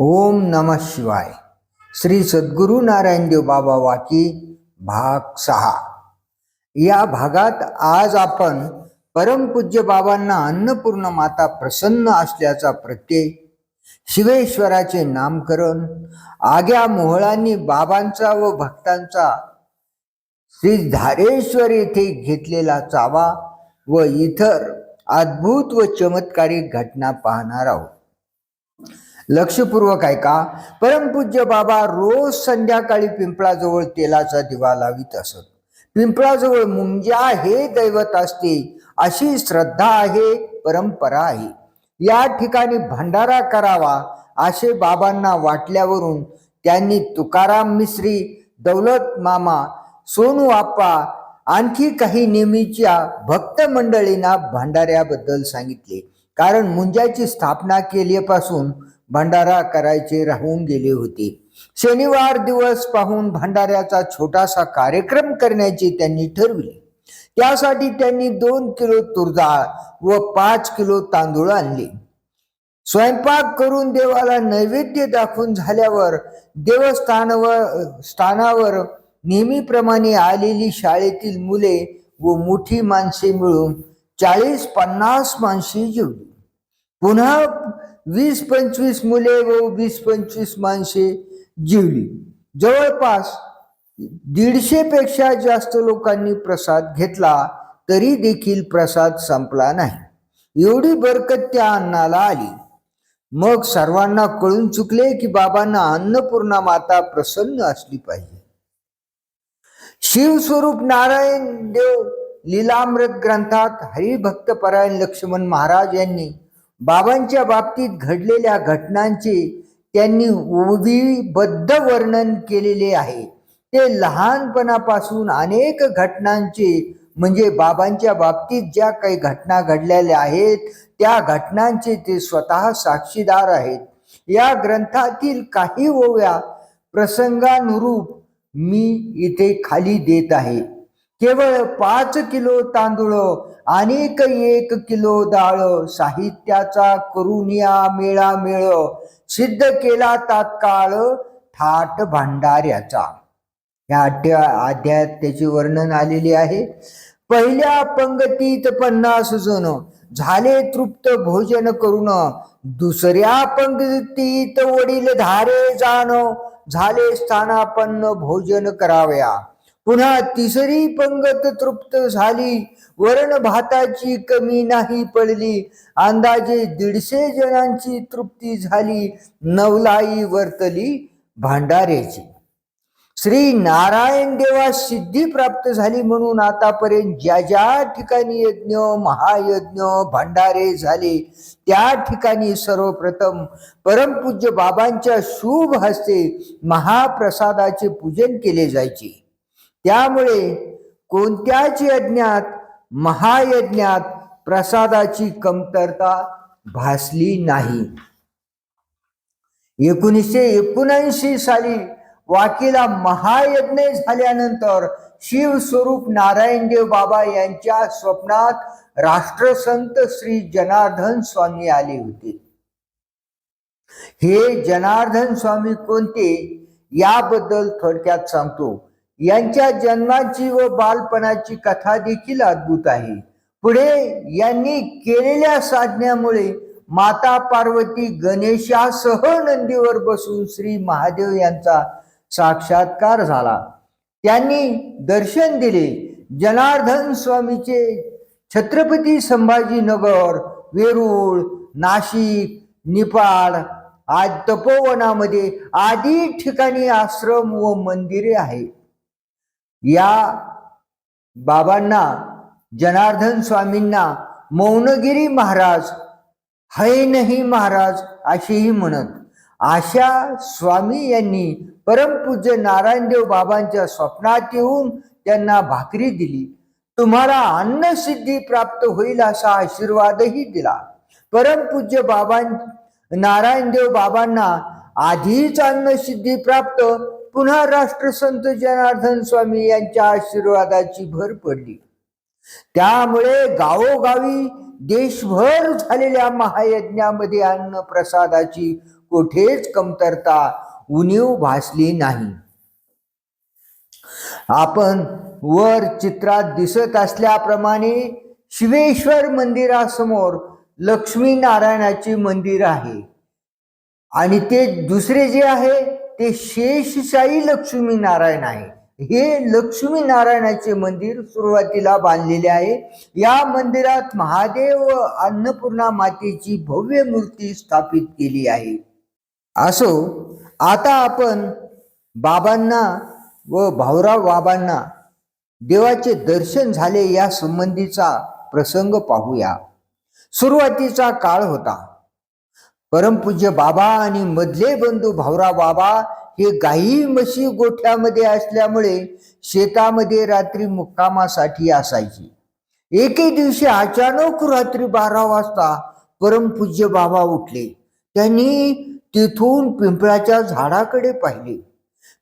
ओम नम शिवाय. श्री सद्गुरु नारायणदेव बाबा वाकी भाग सहा. या भागात आज आपण परमपूज्य बाबांना अन्नपूर्ण माता प्रसन्न असल्याचा प्रत्यय शिवेश्वराचे नामकरण आग्या मोहळांनी बाबांचा व भक्तांचा श्री धारेश्वर येथे घेतलेला चावा व इतर अद्भुत व चमत्कारिक घटना पाहणार आहोत. लक्षपूर्वक ऐका. परमपूज्य बाबा रोज संध्याकाळी पिंपळाजवळ तेलाचा दिवा लावित असत. पिंपळाजवळ मुंज्या हे दैवत असते अशी श्रद्धा आहे परंपरा आहे. या ठिकाणी भंडारा करावा असे बाबांना वाटल्यावरून त्यांनी तुकाराम मिश्री दौलत मामा सोनू आप्पा आणखी काही नेहमीच्या भक्त मंडळींना भंडाऱ्याबद्दल सांगितले. कारण मुंजाची स्थापना केल्यापासून भंडारा करायचे राहून गेले होते. शनिवार दिवस पाहून भंडाऱ्याचा छोटासा कार्यक्रम करण्याचे त्यांनी ठरविले. त्यासाठी त्यांनी दोन किलो तुरडाळ व पाच किलो तांदूळ आणले. स्वयंपाक करून देवाला नैवेद्य दाखवून झाल्यावर देवस्थानावर स्थानावर नेहमीप्रमाणे आलेली शाळेतील मुले व मोठी माणसे मिळून चाळीस पन्नास माणसे जेवली. पुन्हा वीस पंचवीस मुले व वीस पंचवीस माणसे जीवली. जवळपास दीडशे पेक्षा जास्त लोकांनी प्रसाद घेतला तरी देखील प्रसाद संपला नाही. एवढी बरकत त्या अन्नाला आली. मग सर्वांना कळून चुकले की बाबांना अन्नपूर्णा माता प्रसन्न असली पाहिजे. शिवस्वरूप नारायण देव लीलामृत ग्रंथात हरिभक्त परायण लक्ष्मण महाराज यांनी बाबांच्या बाबतीत घडलेल्या घटनांचे त्यांनी उभीबद्ध वर्णन केलेले आहे. ते लहानपणापासून अनेक घटनांचे म्हणजे बाबांच्या बाबतीत ज्या काही घटना घडलेल्या आहेत त्या घटनांचे ते स्वतः साक्षीदार आहेत. या ग्रंथातील काही ओव्या प्रसंगानुरूप मी इथे खाली देत आहे. केवळ पाच किलो तांदूळ अनेक एक किलो डाळ साहित्याचा करून या मेळा मेळ सिद्ध केला तात्काळ थाट भांडाऱ्याचा. या अध्या अध्यायात त्याचे वर्णन आलेले आहे. पहिल्या पंगतीत पन्नास जण झाले तृप्त भोजन करून दुसऱ्या पंगतीत वडील धारे जाण झाले स्थानापन्न भोजन कराव्या. पुन्हा तिसरी पंगत तृप्त झाली. वरण भाताची कमी नाही पडली. अंदाजे दीडशे जणांची तृप्ती झाली. नवलाई वर्तली भांडारेची. श्री नारायण देवा सिद्धी प्राप्त झाली म्हणून आतापर्यंत ज्या ज्या ठिकाणी यज्ञ महायज्ञ भांडारे झाले त्या ठिकाणी सर्वप्रथम परमपूज्य बाबांच्या शुभ हस्ते महाप्रसादाचे पूजन केले जायचे. त्यामुळे कोणत्याच यज्ञात महायज्ञात प्रसादाची कमतरता भासली नाही. एकोणीसशे एकोणऐंशी साली वाकीला महायज्ञ झाल्यानंतर शिवस्वरूप नारायणदेव बाबा यांच्या स्वप्नात राष्ट्रसंत श्री जनार्दन स्वामी आले होते. हे जनार्दन स्वामी कोणते? याबद्दल थोडक्यात सांगतो. यांच्या जन्माची व बालपणाची कथा देखील अद्भुत आहे. पुढे यांनी केलेल्या साधण्यामुळे माता पार्वती गणेशासह नंदीवर बसून श्री महादेव यांचा साक्षात्कार झाला. त्यांनी दर्शन दिले. जनार्दन स्वामीचे छत्रपती संभाजीनगर वेरूळ नाशिक निपाड आज तपोवनामध्ये आदी ठिकाणी आश्रम व मंदिरे आहेत. या बाबांना जनार्दन स्वामींना मौनगिरी महाराज हैनही महाराज असेही म्हणत. आशा स्वामी यांनी परमपूज्य नारायणदेव बाबांच्या स्वप्नात येऊन त्यांना भाकरी दिली. तुम्हाला अन्नसिद्धी प्राप्त होईल असा आशीर्वादही दिला. परमपूज्य बाबां नारायणदेव बाबांना आधीच अन्नसिद्धी प्राप्त पुन्हा राष्ट्रसंत जनार्दन स्वामी यांच्या आशीर्वादाची भर पडली. त्यामुळे गावोगावी देशभर झालेल्या महायज्ञामध्ये अन्न प्रसादाची कोठेच कमतरता उणीव भासली नाही. आपण वर चित्रात दिसत असल्याप्रमाणे शिवेश्वर मंदिरासमोर लक्ष्मी नारायणाचे मंदिर आहे. आणि ते दुसरे जे आहे ते शेषशाही लक्ष्मी नारायण आहे. हे लक्ष्मी नारायणाचे मंदिर सुरुवातीला बांधलेले आहे. या मंदिरात महादेव व अन्नपूर्णा मातेची भव्य मूर्ती स्थापित केली आहे. असो आता आपण बाबांना व भाऊराव बाबांना देवाचे दर्शन झाले या संबंधीचा प्रसंग पाहूया. सुरुवातीचा काळ होता. परमपूज्य बाबा आणि मधले बंधू भाऊराव बाबा हे गाई म्हशी गोठ्यामध्ये असल्यामुळे शेतामध्ये रात्री मुक्कामासाठी असायची. एके दिवशी अचानक रात्री बारा वाजता परमपूज्य बाबा उठले. त्यांनी तिथून पिंपळाच्या झाडाकडे पाहिले.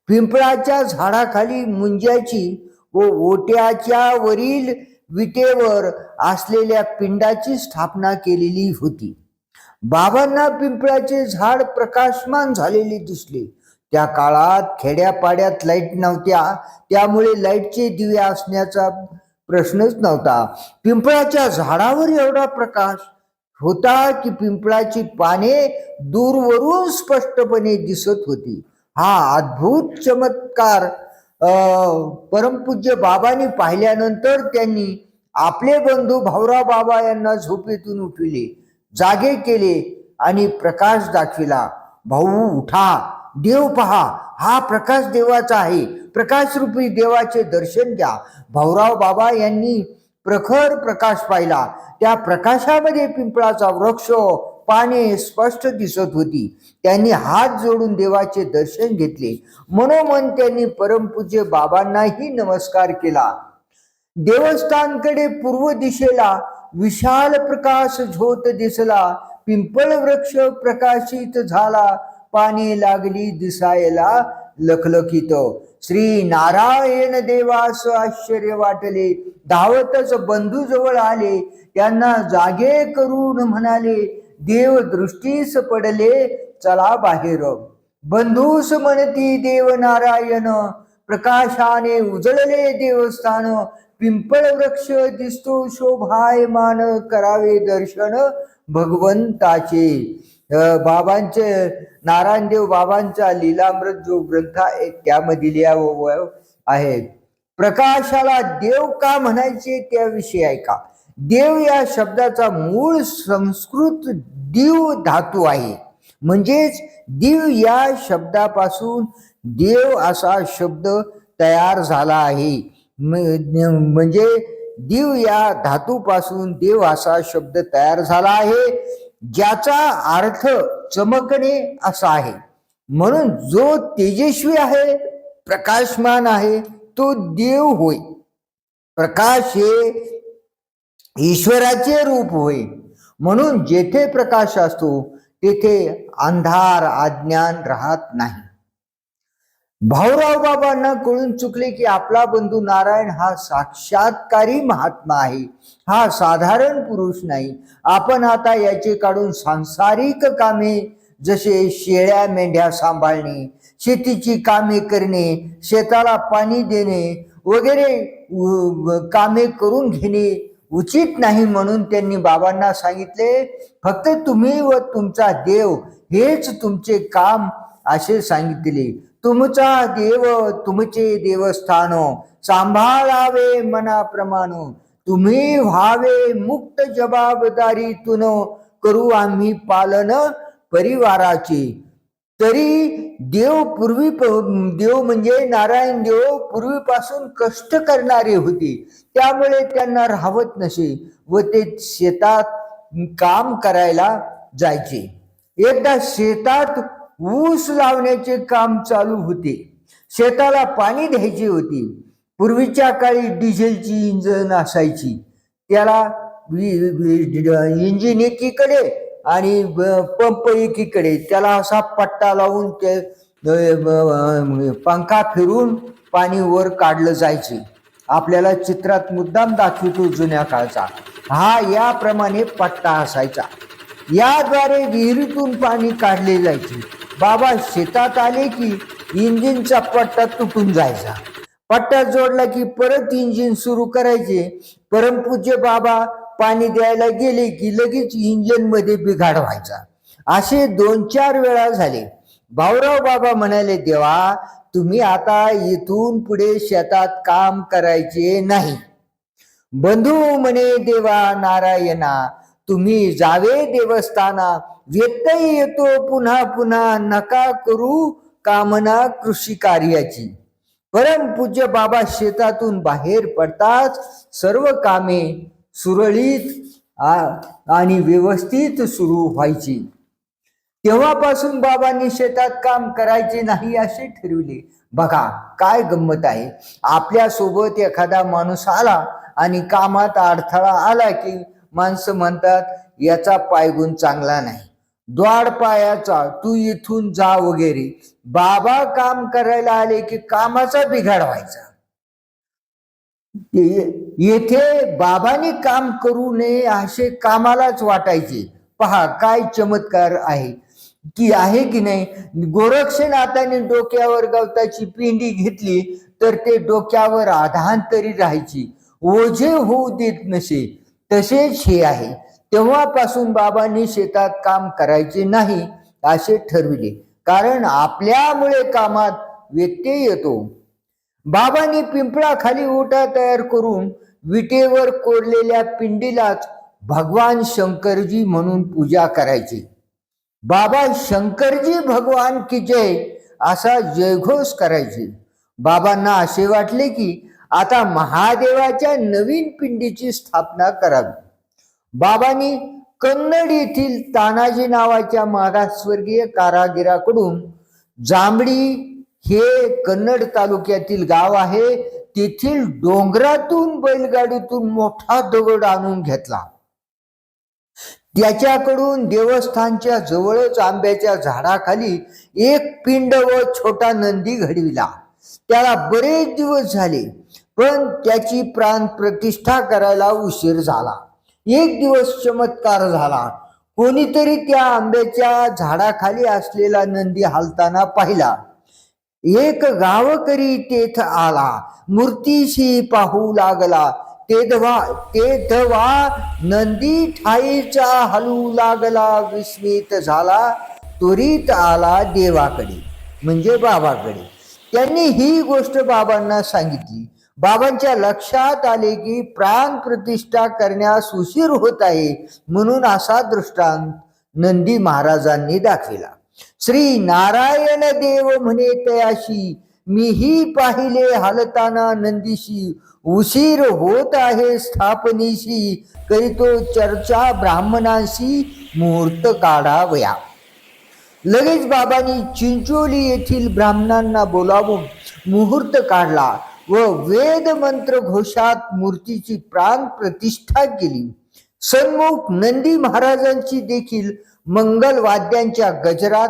पिंपळाच्या झाडाखाली मुंज्याची व ओट्याच्या वरील विटेवर असलेल्या पिंडाची स्थापना केलेली होती. बाबांना पिंपळाचे झाड प्रकाशमान झालेले दिसले. त्या काळात खेड्यापाड्यात लाइट नव्हत्या. त्यामुळे लाईटचे दिवे असण्याचा प्रश्नच नव्हता. पिंपळाच्या झाडावर एवढा प्रकाश होता की पिंपळाची पाने दूरवरून स्पष्टपणे दिसत होती. हा अद्भुत चमत्कार अं, परमपूज्य बाबांनी पाहिल्यानंतर त्यांनी आपले बंधू भाऊराव बाबा यांना झोपेतून उठविले. जागे केले आणि प्रकाश दाखविला. भाऊ उठा. देव पहा. हा प्रकाश देवाचा आहे. प्रकाशरूपी देवाचे दर्शन घ्या. भाऊराव बाबा यांनी प्रखर प्रकाश पाहिला. त्या प्रकाशामध्ये पिंपळाचा वृक्ष पाने स्पष्ट दिसत होती. त्यांनी हात जोडून देवाचे दर्शन घेतले. मनोमन त्यांनी परमपूज्य बाबांनाही नमस्कार केला. देवस्थानकडे पूर्व दिशेला विशाल प्रकाश झोत दिसला पिंपळ वृक्ष प्रकाशित झाला पाणी लागली दिसायला लखलखित. श्री नारायण देवास आश्चर्य वाटले. धावतच बंधू जवळ आले. त्यांना जागे करून म्हणाले देव दृष्टीस पडले चला बाहेर. बंधूस म्हणती देव नारायण प्रकाशाने उजळले देवस्थान पिंपळ वृक्ष दिसतो शोभायमान करावे दर्शन भगवंताचे. बाबांचे नारायणदेव बाबांचा लीलामृत जो ग्रंथ आहे त्यामधील या आहे. प्रकाशाला देव का म्हणायचे त्याविषयी ऐका देव या शब्दाचा मूळ संस्कृत दिव धातू आहे. म्हणजेच दिव या शब्दापासून देव असा शब्द तयार झाला आहे. म्हणजे दिव या धातूपासून देव असा शब्द तयार झाला आहे ज्याचा अर्थ चमकणे असा आहे. म्हणून जो तेजस्वी आहे प्रकाशमान आहे तो देव होय. प्रकाश हे ईश्वराचे रूप होय. म्हणून जेथे प्रकाश असतो तेथे अंधार अज्ञान राहत नाही. भाऊराव बाबांना कळून चुकले की आपला बंधू नारायण हा साक्षात्कारी महात्मा आहे. हा साधारण पुरुष नाही. आपण आता याचे काढून सांसारिक कामे जसे शेळ्या मेंढ्या सांभाळणे शेतीची कामे करणे शेताला पाणी देणे वगैरे कामे करून घेणे उचित नाही म्हणून त्यांनी बाबांना सांगितले फक्त तुम्ही व तुमचा देव हेच तुमचे काम असे सांगितले. तुमचा देव तुमचे देवस्थान सांभाळावे मनाप्रमाण. तुम्ही व्हावे मुक्त जबाबदारीतून करू आम्ही पालन परिवाराचे. तरी देव पूर्वी देव म्हणजे नारायण देव पूर्वीपासून कष्ट करणारे होते. त्यामुळे त्यांना राहत नसे व ते शेतात काम करायला जायचे. एकदा शेतात ऊस लावण्याचे काम चालू होते. शेताला पाणी द्यायची होती. पूर्वीच्या काळी डिझेलची इंजन असायची. त्याला वि- इंजिन एकीकडे आणि पंप एकीकडे. त्याला असा पट्टा लावून ते पंखा फिरून पाणी वर काढलं जायचे. आपल्याला चित्रात मुद्दाम दाखवतो जुन्या काळचा. हा याप्रमाणे पट्टा असायचा. याद्वारे विहिरीतून पाणी काढले जायचे. बाबा शेतात आले की इंजिनचा पट्टा तुटून जायचा. पट्टा जोडला की परत इंजिन सुरू करायचे. परमपूज्य बाबा पाणी द्यायला गेले की लगेच इंजिनमध्ये बिघाड व्हायचा. असे दोन चार वेळा झाले. भाऊराव बाबा म्हणाले देवा तुम्ही आता इथून पुढे शेतात काम करायचे नाही. बंधू म्हणे देवा नारायणा तुम्ही जावे देवस्थाना व्यत्यय येतो पुन्हा पुन्हा नका करू कामना कृषी कार्याची. परम पूज्य बाबा शेतातून बाहेर पडताच सर्व कामे सुरळीत आणि व्यवस्थित सुरू व्हायची. तेव्हापासून बाबांनी शेतात काम करायचे नाही असे ठरविले. बघा काय गंमत आहे. आपल्यासोबत एखादा माणूस आला आणि कामात अडथळा आला की माणसं म्हणतात याचा पायगुण चांगला नाही. द्वाडपायाचा तू इथून जा वगैरे. बाबा काम करायला आले की कामाचा बिघाड व्हायचा. येथे बाबांनी काम करू नये असे कामालाच वाटायचे. पहा काय चमत्कार आहे. की आहे की नाही? गोरक्षनाथाने डोक्यावर गवताची पिंडी घेतली तर ते डोक्यावर आधांतरी राहायची. ओझे होऊ देत नसे. तसेच हे आहे. तेव्हापासून बाबांनी शेतात काम करायचे नाही असे ठरविले. कारण आपल्यामुळे कामात व्यत्यय येतो. बाबांनी पिंपळाखाली ओटा तयार करून विटेवर कोरलेल्या पिंडीलाच भगवान शंकरजी म्हणून पूजा करायची. बाबा शंकरजी भगवान की जय असा जयघोष करायचे. बाबांना असे वाटले की आता महादेवाच्या नवीन पिंडीची स्थापना करावी. बाबांनी कन्नड येथील तानाजी नावाच्या मागासवर्गीय कारागिराकडून जांभळी हे कन्नड तालुक्यातील गाव आहे. तेथील डोंगरातून बैलगाडीतून मोठा दगड आणून घेतला. त्याच्याकडून देवस्थानच्या जवळच आंब्याच्या झाडाखाली एक पिंड व छोटा नंदी घडविला. त्याला बरेच दिवस झाले पण त्याची प्राण प्रतिष्ठा करायला उशीर झाला. एक दिवस चमत्कार झाला. कोणीतरी त्या आंब्याच्या झाडाखाली असलेला नंदी हालताना पाहिला. एक गावकरी तेथ आला. मूर्तीशी पाहू लागला. तेधवा तेधवा नंदी ठाईचा हलू लागला. विस्मित झाला. त्वरित आला देवाकडे म्हणजे बाबाकडे. त्यांनी ही गोष्ट बाबांना सांगितली. बाबांच्या लक्षात आले की प्राण प्रतिष्ठा करण्यास उशीर होत आहे म्हणून असा दृष्टांत नंदी महाराजांनी दाखविला. श्री नारायण देव म्हणे तयाशी मीही पाहिले हलताना नंदीशी उशीर होत आहे स्थापनेशी करीतो चर्चा ब्राह्मणांशी मुहूर्त काढावया. लगेच बाबांनी चिंचोली येथील ब्राह्मणांना बोलावून मुहूर्त काढला. व वेद मंत्र घोषात मूर्तीची प्राण प्रतिष्ठा केली. सन्मुख नंदी महाराजांची देखील मंगल वाद्यांच्या गजरात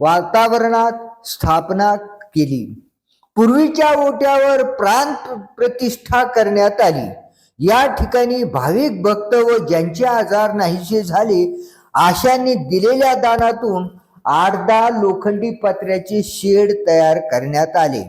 वातावरणात स्थापना केली. पूर्वीच्या ओट्यावर प्राण प्रतिष्ठा करण्यात आली. या ठिकाणी भाविक भक्त व ज्यांचे आजार नाहीसे झाले आशांनी दिलेल्या दानातून आठ दहा लोखंडी पत्र्याचे शेड तयार करण्यात आले.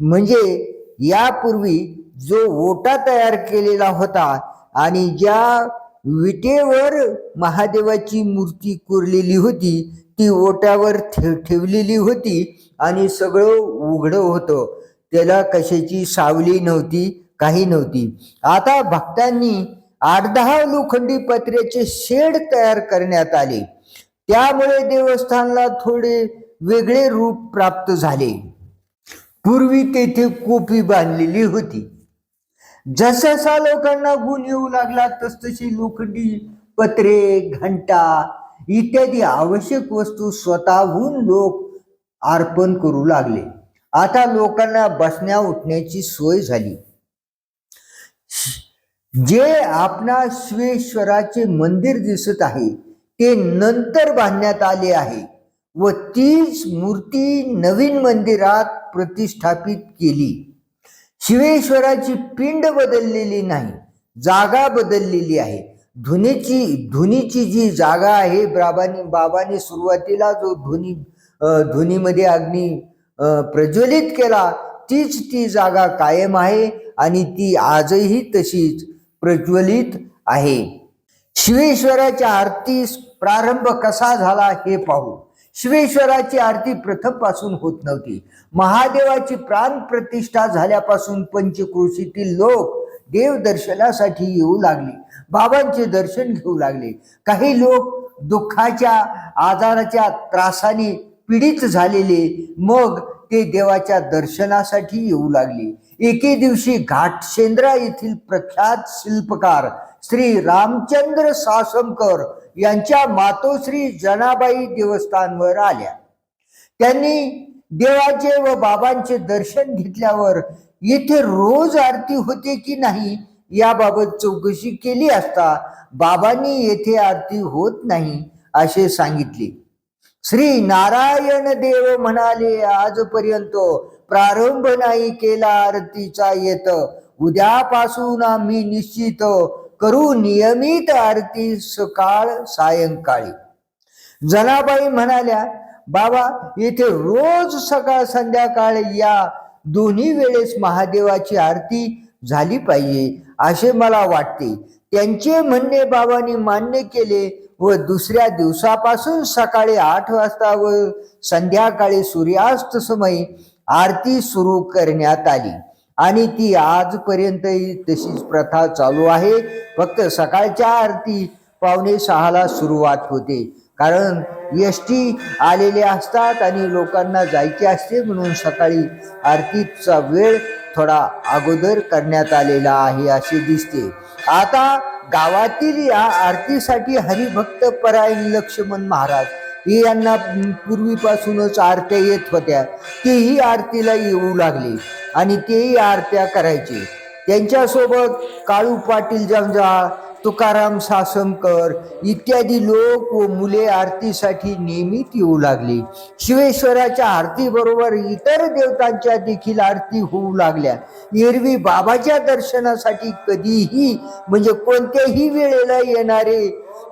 म्हणजे यापूर्वी जो ओटा तयार केलेला होता आणि ज्या विटेवर महादेवाची मूर्ती कोरलेली होती ती ओट्यावर ठेव ठेवलेली होती आणि सगळं उघडं होतं. त्याला कशाची सावली नव्हती काही नव्हती. आता भक्तांनी आठ दहा लोखंडी पत्र्याचे शेड तयार करण्यात आले. त्यामुळे देवस्थानला थोडे वेगळे रूप प्राप्त झाले. पूर्वी तेथे कोपी बांधलेली होती. जसजसा लोकांना गुण येऊ लागला तसतशी लोखंडी पत्रे घंटा इत्यादी आवश्यक वस्तू स्वतःहून लोक अर्पण करू लागले. आता लोकांना बसण्या उठण्याची सोय झाली. जे आपणा श्वेश्वराचे मंदिर दिसत आहे ते नंतर बांधण्यात आले आहे. व तीच मूर्ती नवीन मंदिरात प्रतिष्ठापित केली. शिवेश्वराची पिंड बदललेली नाही जागा बदललेली आहे. धुनीची धुनीची जी जागा आहे बाबांनी बाबाने सुरुवातीला जो धुनी धुनीमध्ये अग्नी प्रज्वलित केला तीच ती जागा कायम आहे आणि ती आजही तशीच प्रज्वलित आहे. शिवेश्वराच्या आरतीस प्रारंभ कसा झाला हे पाहू. शिवेश्वराची आरती प्रथमपासून होत नव्हती. महादेवाची प्राण प्रतिष्ठा झाल्यापासून पंचक्रोशीतील लोक देव दर्शनासाठी येऊ लागले. बाबांचे दर्शन घेऊ लागले. काही लोक दुःखाच्या आजाराच्या त्रासाने पीडित झालेले. मग ते देवाच्या दर्शनासाठी येऊ लागले. एके दिवशी घाटशेंद्रा येथील प्रख्यात शिल्पकार श्री रामचंद्र सासमकर यांच्या मातोश्री जनाबाई देवस्थानवर आल्या. त्यांनी देवाचे व बाबांचे दर्शन घेतल्यावर येथे रोज आरती होते की नाही याबाबत चौकशी केली असता बाबांनी येथे आरती होत नाही असे सांगितले. श्री नारायण देव म्हणाले आजपर्यंत प्रारंभ नाही केला आरतीचा येत. उद्यापासून आम्ही निश्चित करू नियमित आरती सकाळ सायंकाळी. जनाबाई म्हणाल्या बाबा येथे रोज सकाळ संध्याकाळ या दोन्ही वेळेस महादेवाची आरती झाली पाहिजे असे मला वाटते. त्यांचे म्हणणे बाबांनी मान्य केले व दुसऱ्या दिवसापासून सकाळी आठ वाजता व संध्याकाळी सूर्यास्त समयी आरती सुरू करण्यात आली. आणि ती आजपर्यंतही तशीच प्रथा चालू आहे. फक्त सकाळच्या आरती पावणे सहाला सुरुवात होते. कारण एस टी आलेले असतात आणि लोकांना जायचे असते म्हणून सकाळी आरतीचा वेळ थोडा अगोदर करण्यात आलेला आहे असे दिसते. आता गावातील या आरतीसाठी हरिभक्त परायण लक्ष्मण महाराज यांना पूर्वीपासूनच आरत्या येत होत्या. तेही आरतीला येऊ लागले आणि तेही आरत्या करायचे. त्यांच्यासोबत काळू पाटील जंजाळ तुकाराम सासमकर इत्यादी लोक व मुले आरतीसाठी नियमित येऊ लागली. शिवेश्वराच्या आरतीबरोबर इतर देवतांच्या देखील आरती होऊ लागल्या. एरवी बाबाच्या दर्शनासाठी कधीही म्हणजे कोणत्याही वेळेला येणारे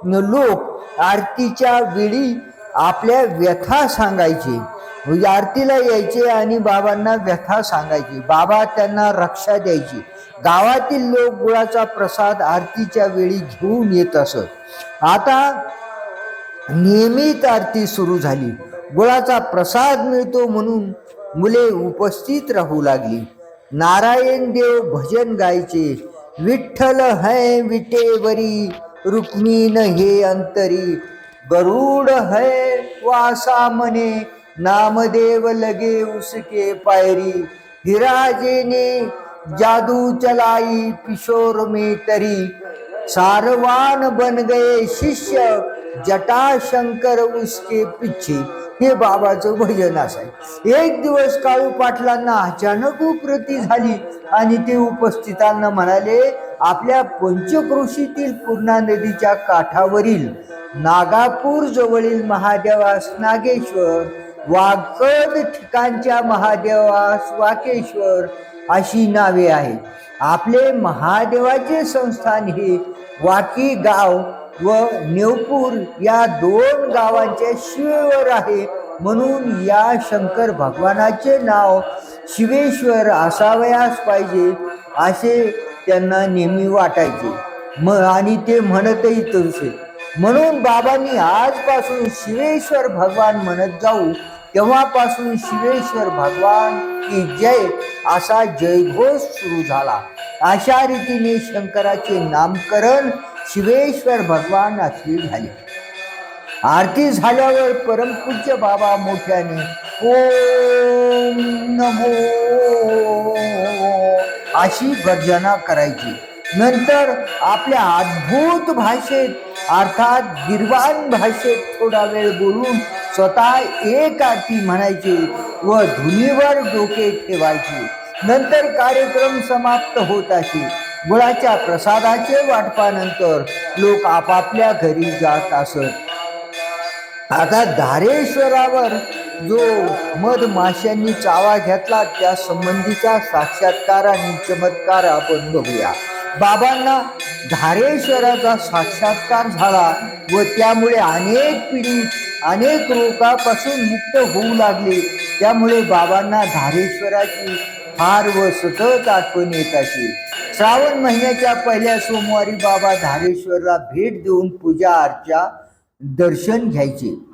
लोक आरतीच्या वेळी आपल्या व्यथा सांगायचे. म्हणजे आरतीला यायचे आणि बाबांना व्यथा सांगायची. बाबा त्यांना रक्षा द्यायची. गावातील लोक गुळाचा प्रसाद आरतीच्या वेळी घेऊन येत असत. आता नियमित आरती सुरू झाली. गुळाचा प्रसाद मिळतो म्हणून मुले उपस्थित राहू लागली. नारायण देव भजन गायचे. विठ्ठल है विटेवरी रुक्मिण हे अंतरी. गरुड है वासा मने नामदेव लगे उसके पायरी। हिराजेने जादू चलाई किशोर में तरी। सारवान बन गए शिष्य जटा शंकर उसके पिच्छे हे बाबाचं भजन असाय। एक दिवस काळू पाटलांना अचानक उपरती झाली आणि ते उपस्थितांना म्हणाले आपल्या पंचक्रोशीतील पूर्णा नदीच्या काठावरील नागापूर जवळील महादेवास नागेश्वर वाकद ठिकाणच्या महादेवास वाकेश्वर अशी नावे आहेत. आपले महादेवाचे संस्थान हे वाकी गाव व नेवपूर या दोन गावांच्या शिवेवर आहे म्हणून या शंकर भगवानाचे नाव शिवेश्वर असावयास पाहिजे असे त्यांना नेहमी वाटायचे. म आणि ते म्हणतही तसे म्हणून बाबांनी आजपासून शिवेश्वर भगवान म्हणत जाऊ. तेव्हापासून शिवेश्वर भगवान की जय असा जयघोष सुरू झाला. अशा रीतीने शंकराचे नामकरण शिवेश्वर भगवान असे झाले. आरती झाल्यावर परमपूज्य बाबा मोठ्याने ओम नमो अशी गर्जना करायची. नंतर आपल्या अद्भुत भाषेत अर्थात गिरवान भाषेत थोडा वेळ बोलून स्वतः एक आरती म्हणायचे व धुनीवर डोके ठेवायचे. नंतर कार्यक्रम समाप्त होत असे. गुळाच्या प्रसादाचे वाटपानंतर लोक आपापल्या घरी जात असत. आता धारेश्वरावर जो मधमाशांनी चावा घेतला त्या संबंधीचा साक्षात्कार आणि चमत्कार आपण बघूया. बाबांना धारेश्वराचा साक्षात्कार झाला व त्यामुळे अनेक पिढी अनेक रोगापासून मुक्त होऊ लागले. त्यामुळे बाबांना धारेश्वराची फार व सतत आठवण येत असे. श्रावण महिन्याच्या पहिल्या सोमवारी बाबा धारेश्वरला भेट देऊन पूजा अर्चा दर्शन घ्यायचे.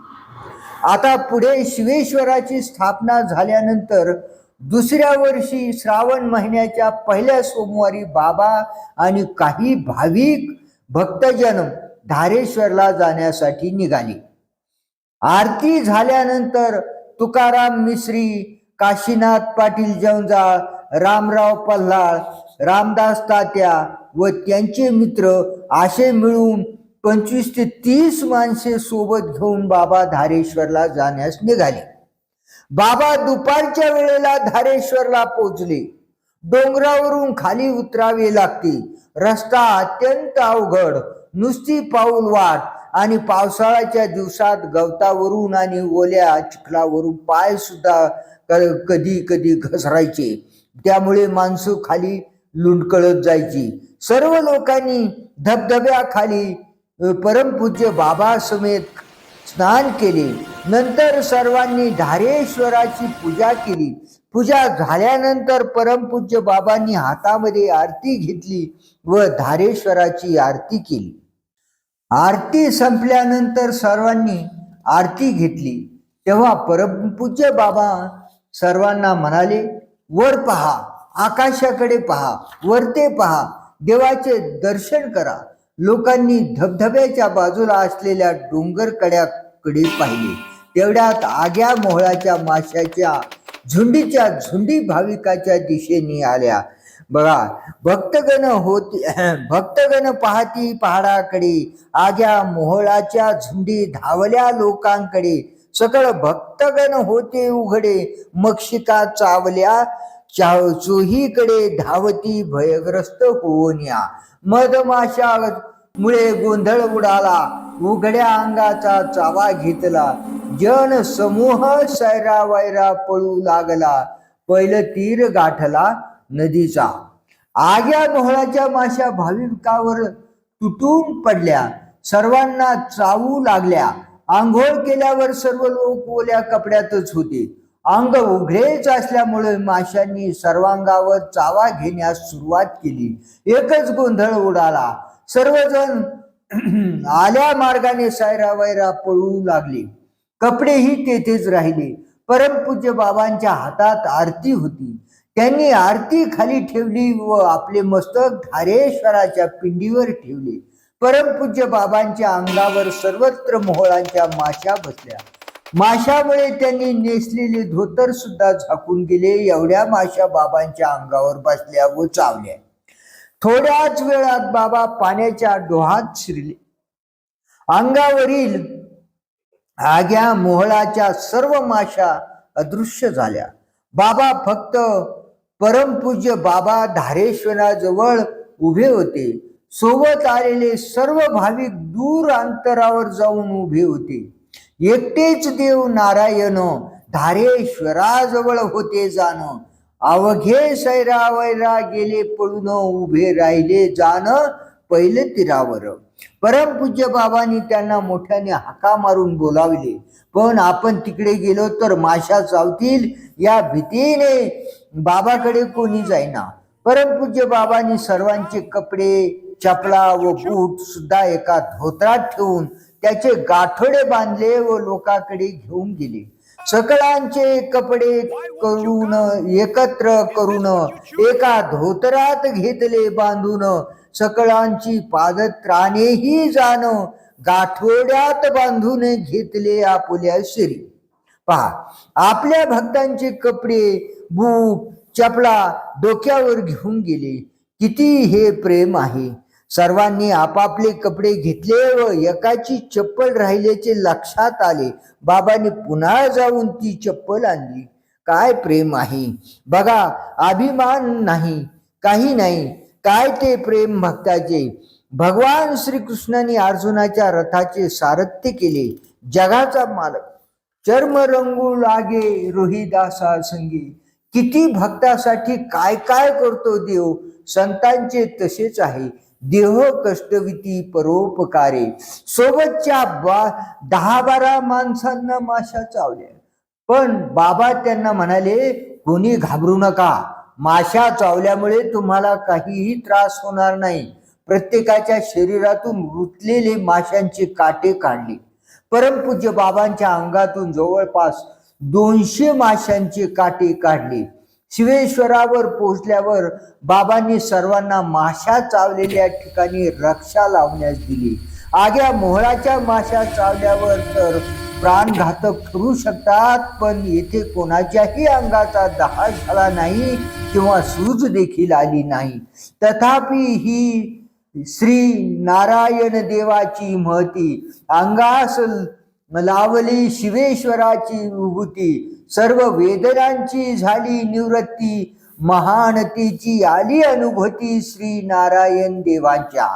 आता पुढे शिवेश्वराची स्थापना झाल्यानंतर दुसऱ्या वर्षी श्रावण महिन्याच्या पहिल्या सोमवारी बाबा आणि काही भाविक भक्तजन धारेश्वरला जाण्यासाठी निघाले. आरती झाल्यानंतर तुकाराम मिश्री काशीनाथ पाटील जवजाळ रामराव पल्हाळ रामदास तात्या व त्यांचे मित्र असे मिळून पंचवीस ते तीस माणसे सोबत घेऊन बाबा धारेश्वरला जाण्यास निघाले. बाबा दुपारच्या वेळेला धारेश्वरला पोचले. डोंगरावरून खाली उतरावे लागते. रस्ता अत्यंत अवघड नुसती पाऊल वाट आणि पावसाळ्याच्या दिवसात गवतावरून आणि ओल्या चिखलावरून पाय सुद्धा कधी कधी घसरायचे. त्यामुळे माणसं खाली लुंडकळत जायची. सर्व लोकांनी धबधब्याखाली परमपूज्य बाबा समेत स्नान केले. नंतर सर्वांनी धारेश्वराची पूजा केली. पूजा झाल्यानंतर परमपूज्य बाबांनी हातामध्ये आरती घेतली व धारेश्वराची आरती केली. आरती संपल्यानंतर सर्वांनी आरती घेतली. तेव्हा परमपूज्य बाबा सर्वांना म्हणाले वर पहा आकाशाकडे पहा वरते पहा देवाचे दर्शन करा. लोकांनी धबधब्याच्या बाजूला असलेल्या डोंगर कड्याकडे पाहिले. तेवढ्यात आग्या मोहळाच्या माशाच्या झुंडीच्या झुंडी भाविकाच्या दिशेने आल्या. बघा भक्तगण होती भक्तगण पाहती पहाडाकडे आग्या मोहळाच्या झुंडी धावल्या लोकांकडे. सकळ भक्तगण होते उघडे मक्षिका चावल्या चोहीकडे धावती भयग्रस्त होऊन या. मधमाशा मुळे गोंधळ उडाला. उघड्या अंगाचा चावा घेतला. जन समूह सैरा वैरा पळू लागला. पहिलं तीर गाठला नदीचा. आग्या मोहळाच्या माशा भाविकावर तुटून पडल्या. सर्वांना चावू लागल्या. आंघोळ केल्यावर सर्व लोक ओल्या कपड्यातच होते. अंग उघडेच असल्यामुळे माशांनी सर्वांगावर चावा घेण्यास सुरुवात केली. एकच गोंधळ उडाला. सर्वजण आल्या मार्गाने सायरा वैरा पळू लागले. कपडेही तेथेच राहिले. परमपूज्य बाबांच्या हातात आरती होती. त्यांनी आरती खाली ठेवली व आपले मस्तक धारेश्वराच्या पिंडीवर ठेवले. परमपूज्य बाबांच्या अंगावर सर्वत्र मोहळांच्या माशा बसल्या. माशामुळे त्यांनी नेसलेले धोतर सुद्धा झाकून गेले. एवढ्या माशा बाबांच्या अंगावर बसल्या व चावल्या. थोड्याच वेळात बाबा पाण्याच्या डोहात शिरले. अंगावरील आग्या मोहळाच्या सर्व माशा अदृश्य झाल्या. बाबा फक्त परमपूज्य बाबा धारेश्वराजवळ उभे होते. सोबत आलेले सर्व भाविक दूर अंतरावर जाऊन उभे होते. एकटेच देव नारायण धारेश्वराजवळ होते जाणं. अवघे सैरा वैरा गेले पळून उभे राहिले जाण पहिले तीरावर. परमपूज्य बाबांनी त्यांना मोठ्याने हाका मारून बोलावले. पण आपण तिकडे गेलो तर माशा चावतील या भीतीने बाबाकडे कोणी जाईना. परमपूज्य बाबांनी सर्वांचे कपडे चपला व बूट सुद्धा एका धोत्रात ठेवून त्याचे गाठोडे बांधले व लोकांकडे घेऊन गेले. सकळांचे कपडे करून एकत्र करून एका धोतरात घेतले बांधून सकळांची पादत्राणेही जाण गाठोड्यात बांधून घेतले आपुल्या शिरी. पहा आपल्या भक्तांचे कपडे बूट चपला डोक्यावर घेऊन गेले. किती हे प्रेम आहे. सर्वांनी आपापले कपडे घेतले व एकाची चप्पल राहिल्याचे लक्षात आले. बाबांनी पुन्हा जाऊन ती चप्पल आणली. काय प्रेम आहे? बघा अभिमान नाही. काही नाही. काय ते प्रेम भक्ताचे? भगवान श्रीकृष्णाने अर्जुनाच्या रथाचे सारथ्य केले. जगाचा मालक. चर्म रंगू लागे रोहिदासा संगी. किती भक्तासाठी काय काय करतो देव? संतांचे तसेच आहे. देह कष्टविती परोपकारे. सोबतच्या बा दहा बारा माणसांना माशा चावल्या. पण बाबा त्यांना म्हणाले कोणी घाबरू नका. माशा चावल्यामुळे तुम्हाला काहीही त्रास होणार नाही. प्रत्येकाच्या शरीरातून रुतलेले माशांचे काटे काढले. परमपूज्य बाबांच्या अंगातून जवळपास दोनशे माशांचे काटे काढले. शिवेश्वरावर पोहोचल्यावर बाबांनी सर्वांना माशा चावलेल्या ठिकाणी रक्षा लावण्यास दिली. आग्या मोहळाच्या माशा चावल्यावर तर प्राणघातक ठरू शकतात पण येथे कोणाच्याही अंगाचा दहा झाला नाही किंवा सूज देखील आली नाही. तथापि ही श्री नारायण देवाची महती अंगास लावली शिवेश्वराची विभूती सर्व वेदनांची झाली निवृत्ती महानतेची आली अनुभूती श्री नारायण देवाच्या.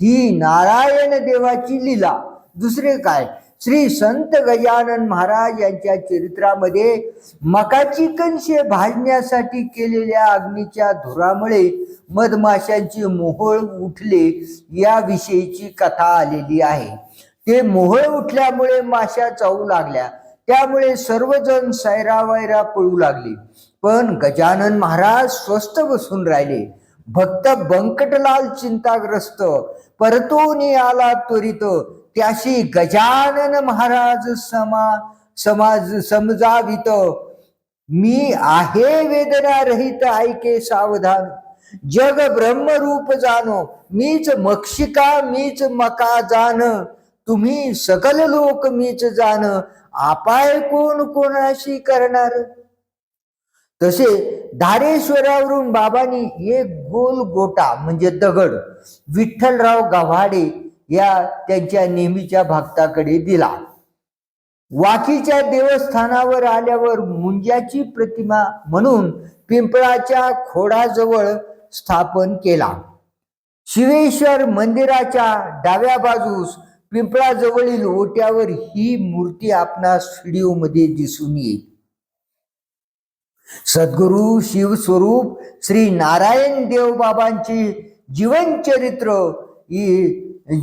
ही नारायण देवाची लीला. दुसरे काय? श्री संत गजानन महाराज यांच्या चरित्रामध्ये मकाची कंशे भाजण्यासाठी केलेल्या अग्नीच्या धुरामुळे मधमाशांची मोहळ उठले याविषयीची कथा आलेली आहे. ते मोहळ उठल्यामुळे माशा चावू लागल्या. त्यामुळे सर्वजण सैरावैरा पळू लागले. पण गजानन महाराज स्वस्त बसून राहिले. भक्त बंकटलाल चिंताग्रस्त. परतून आला त्वरित. त्याशी गजानन महाराज समा समाज समजावित. मी आहे वेदना रहित ऐके सावधान. जग ब्रह्मरूप जानो. मीच मक्षिका मीच मका जाण तुम्ही सकल लोक मीच जाण आपाय कोण कोणाशी करणार? तसे धारेश्वरावरून बाबांनी एक गोल गोटा म्हणजे दगड विठ्ठलराव गव्हाडे या त्यांच्या नेहमीच्या भक्ताकडे दिला. वाकीच्या देवस्थानावर आल्यावर मुंजाची प्रतिमा म्हणून पिंपळाच्या खोडाजवळ स्थापन केला. शिवेश्वर मंदिराच्या डाव्या बाजूस पिंपळाजवळील ओट्यावर ही मूर्ती आपणास व्हिडिओमध्ये दिसून येईल. सद्गुरु शिवस्वरूप श्री नारायण देव बाबांची जीवनचरित्र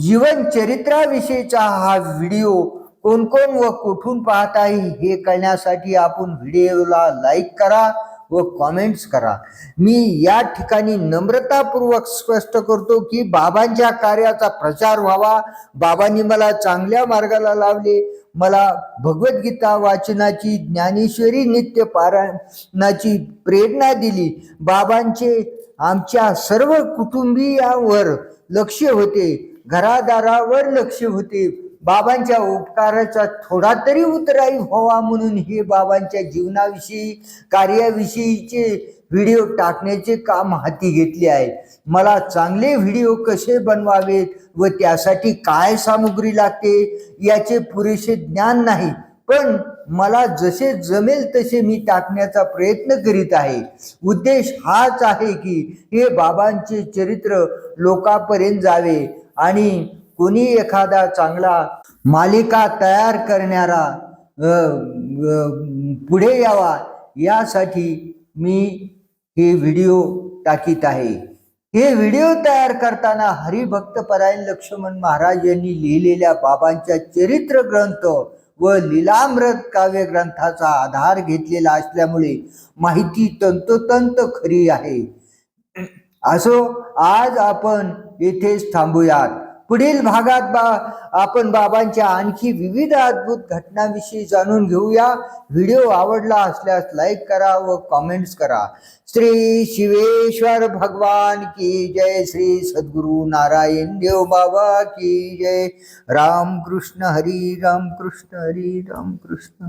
जीवनचरित्राविषयीचा हा व्हिडिओ कोण कोण व कुठून पाहत आहे हे कळण्यासाठी आपण व्हिडिओला लाईक करा व कॉमेंट्स करा. मी या ठिकाणी नम्रतापूर्वक स्पष्ट करतो की बाबांच्या कार्याचा प्रचार व्हावा. बाबांनी मला चांगल्या मार्गाला लावले. मला भगवद्गीता वाचनाची ज्ञानेश्वरी नित्य पारायणाची प्रेरणा दिली. बाबांचे आमच्या सर्व कुटुंबियांवर लक्ष होते. घरादारावर लक्ष होते. बाबांच्या उपकाराचा थोडा तरी उतराई व्हावा म्हणून हे बाबांच्या जीवनाविषयी कार्याविषयीचे व्हिडिओ टाकण्याचे काम हाती घेतले आहे. मला चांगले व्हिडिओ कसे बनवावेत व त्यासाठी काय सामुग्री लागते याचे पुरेसे ज्ञान नाही. पण मला जसे जमेल तसे मी टाकण्याचा प्रयत्न करीत आहे. उद्देश हाच आहे की हे बाबांचे चरित्र लोकांपर्यंत जावे आणि कोणी एखादा चांगला मालिका तयार करणारा पुढे यावा यासाठी मी हे व्हिडिओ टाकीत आहे. हे व्हिडिओ तयार करताना हरिभक्त परायण लक्ष्मण महाराज यांनी लिहिलेल्या बाबांच्या चरित्र ग्रंथ व लिलामृत काव्य ग्रंथाचा आधार घेतलेला असल्यामुळे माहिती तंतोतंत खरी आहे. असो आज आपण येथेच थांबूयात. पुढील भागात बा आपण बाबांच्या आणखी विविध अद्भुत घटनांविषयी जाणून घेऊया. व्हिडिओ आवडला असल्यास लाईक करा व कॉमेंट्स करा. श्री शिवेश्वर भगवान की जय. श्री सद्गुरु नारायण देव बाबा की जय. राम कृष्ण हरी राम कृष्ण हरी राम कृष्ण